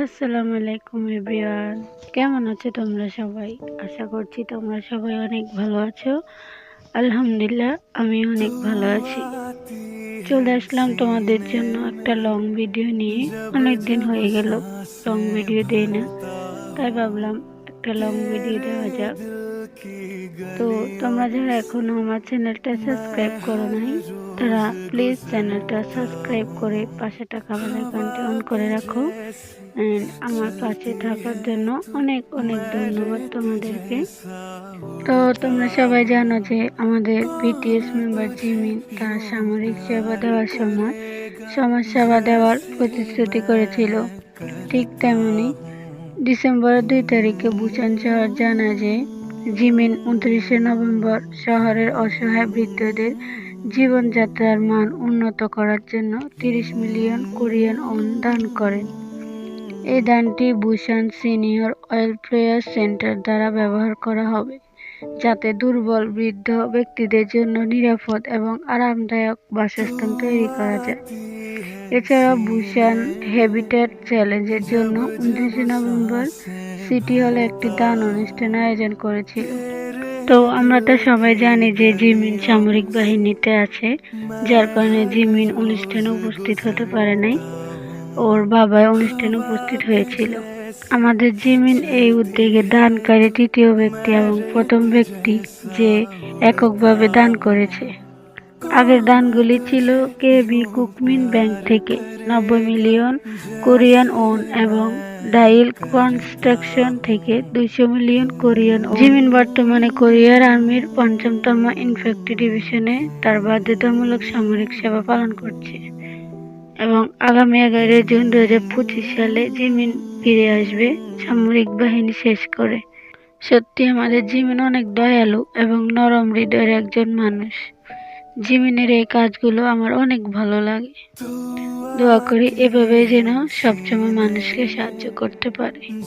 আসসালামু আলাইকুম এভরিওয়ান। কেমন আছো তোমরা সবাই? আশা করছি তোমরা সবাই অনেক ভালো আছো। আলহামদুলিল্লাহ আমি অনেক ভালো আছি। চলে আসলাম তোমাদের জন্য একটা লং ভিডিও নিয়ে। অনেক দিন হয়ে গেল লং ভিডিও দেই না। তাই ভাবলাম একটা লং ভিডিও দেওয়া যাক। তো তোমরা যারা এখনও আমার চ্যানেলটা সাবস্ক্রাইব করো নাই, তারা প্লিজ চ্যানেলটা সাবস্ক্রাইব করে পাশে টাকা বেলাইকনটি অন করে রাখো। আমার পাশে থাকার জন্য অনেক অনেক ধন্যবাদ তোমাদেরকে। তো তোমরা সবাই জানো যে আমাদের বিটিএস মেম্বার জিমিন তার সামরিক সেবা দেওয়ার সময় সমাজ সেবা দেওয়ার প্রতিশ্রুতি করেছিল। ঠিক তেমনি ডিসেম্বরের দুই তারিখে বুচান শহর জানা যে জিমিন উনত্রিশে নভেম্বর শহরের অসহায় বৃদ্ধদের জীবনযাত্রার মান উন্নত করার জন্য তিরিশ মিলিয়ন কোরিয়ান ওন দান করেন। এই দানটি বুসান সিনিয়র ওয়েলফেয়ার সেন্টার দ্বারা ব্যবহার করা হবে। যাতে দুর্বল, বৃদ্ধ ব্যক্তিদের জন্য নিরাপদ এবং আরামদায়ক বাসস্থান তৈরি করা যায়। এছাড়া বুসান হ্যাবিটেট চ্যালেঞ্জের জন্য উনত্রিশে নভেম্বর সিটি হলে একটি দান অনুষ্ঠান আয়োজন করেছিল। তো আমরা তো সবাই জানি যে জিমিন সামরিক বাহিনীতে আছে, যার কারণে জিমিন অনুষ্ঠানে উপস্থিত হতে পারে নাই। ওর বাবা অনুষ্ঠানে উপস্থিত হয়েছিল। আমাদের জিমিন এই উদ্যোগে দানকারী তৃতীয় ব্যক্তি এবং প্রথম ব্যক্তি যে এককভাবে দান করেছে। আগের দানগুলি ছিল কে বি কুকমিন ব্যাংক থেকে নব্বই মিলিয়ন কোরিয়ান ওন এবং ডাইল কনস্ট্রাকশন থেকে দুইশো মিলিয়ন কোরিয়ান জিমিন বর্তমানে কোরিয়ার আর্মির পঞ্চমতম ইনফেক্টরি ডিভিশনে তার বাধ্যতামূলক সামরিক সেবা পালন করছে এবং আগামী এগারো জুন দু হাজার পঁচিশ সালে জিমিন ফিরে আসবে, সামরিক বাহিনী শেষ করে। সত্যি আমাদের জিমিন অনেক দয়ালু এবং নরম হৃদয়ের একজন মানুষ। জিমিনের এই কাজগুলো আমার অনেক ভালো লাগে। দোয়া করি এভাবে যেন সবসময় মানুষকে সাহায্য করতে পারে।